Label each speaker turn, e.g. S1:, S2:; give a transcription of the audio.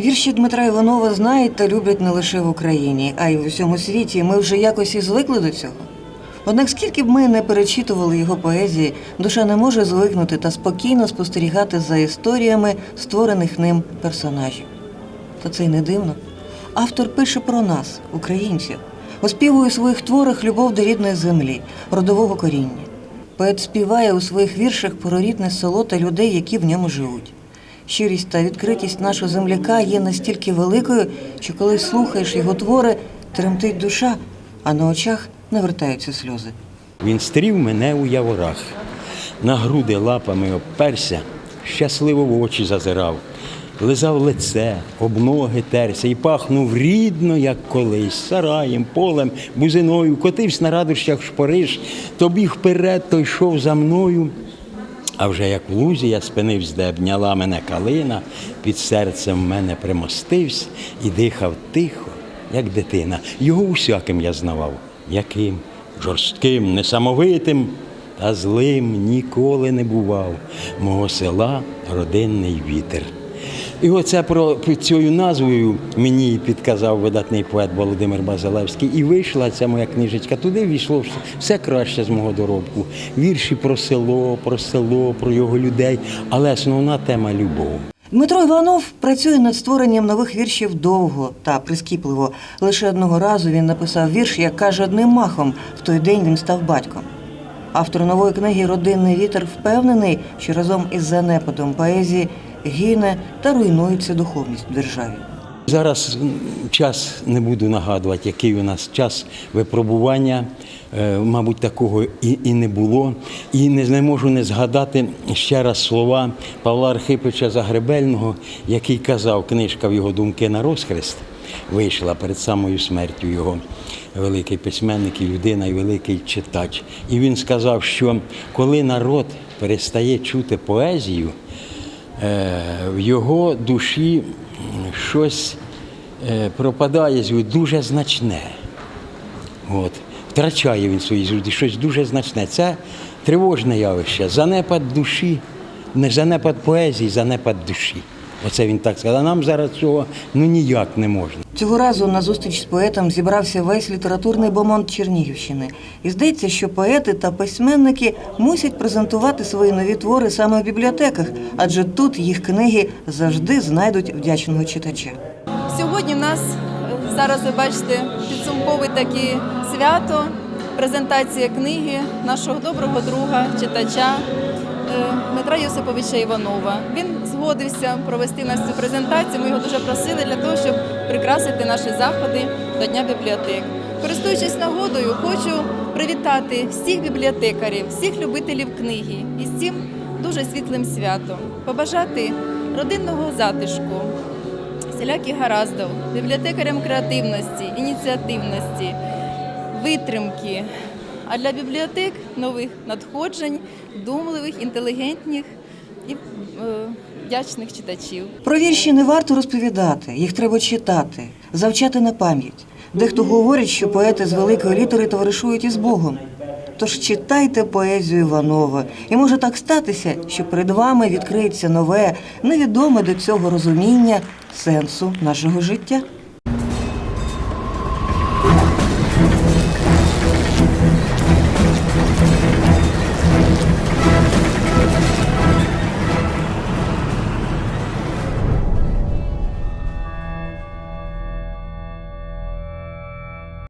S1: Вірші Дмитра Іванова знають та люблять не лише в Україні, а й у всьому світі. Ми вже якось і звикли до цього. Однак, скільки б ми не перечитували його поезії, душа не може звикнути та спокійно спостерігати за історіями створених ним персонажів. Та це й не дивно. Автор пише про нас, українців, оспівує у своїх творах любов до рідної землі, родового коріння. Поет співає у своїх віршах про рідне село та людей, які в ньому живуть. Щирість та відкритість нашого земляка є настільки великою, що коли слухаєш його твори, тремтить душа, а на очах навертаються сльози.
S2: Він стрів мене у яворах, на груди лапами обперся, щасливо в очі зазирав, лизав лице, об ноги терся і пахнув рідно, як колись, сараєм, полем, бузиною, котився на радощах шпориш, то біг вперед, то йшов за мною. А вже як в лузі я спинився, де обняла мене калина, під серцем в мене примостився і дихав тихо, як дитина. Його усяким я знавав. Яким? Жорстким, несамовитим та злим ніколи не бував. Мого села родинний вітер. І оце про під цією назвою мені підказав видатний поет Володимир Базилевський. І вийшла ця моя книжечка. Туди війшло все- краще з мого доробку. Вірші про село, про село, про його людей, але основна тема любов.
S1: Дмитро Іванов працює над створенням нових віршів довго та прискіпливо. Лише одного разу він написав вірш, як каже одним махом. В той день він став батьком. Автор нової книги Родинний вітер впевнений, що разом із занепадом поезії гине та руйнується духовність в державі.
S2: Зараз час не буду нагадувати, який у нас час випробування. Е, Мабуть, такого і, і не було. І не, не можу не згадати ще раз слова Павла Архипича Загребельного, який казав, книжка в його думки на розхрест вийшла перед самою смертю його великий письменник і людина, і великий читач. І він сказав, що коли народ перестає чути поезію, в його душі щось е, пропадає дуже значне. От. Втрачає він свої зуди, щось дуже значне. Це тривожне явище. Занепад душі, не занепад поезії, занепад душі. Оце він так сказав. А нам зараз цього ну ніяк не можна.
S1: Цього разу на зустріч з поетом зібрався весь літературний бомонд Чернігівщини. І здається, що поети та письменники мусять презентувати свої нові твори саме в бібліотеках, адже тут їх книги завжди знайдуть вдячного читача.
S3: Сьогодні в нас е, зараз ви бачите підсумкове таке свято, презентація книги нашого доброго друга, читача Дмитра Йосиповича Іванова. Він згодився провести нас цю презентацію. Ми його дуже просили для того, щоб прикрасити наші заходи до Дня бібліотек. Користуючись нагодою, хочу привітати всіх бібліотекарів, всіх любителів книги із цим дуже світлим святом, побажати родинного затишку, всіляких гараздів, бібліотекарям креативності, ініціативності, витримки. А для бібліотек нових надходжень, думливих, інтелігентних і е, вдячних читачів.
S1: Про вірші не варто розповідати, їх треба читати, завчати на пам'ять. Дехто говорить, що поети з великої літери товаришують із Богом. Тож читайте поезію Іванова, і може так статися, що перед вами відкриється нове, невідоме до цього розуміння сенсу нашого життя.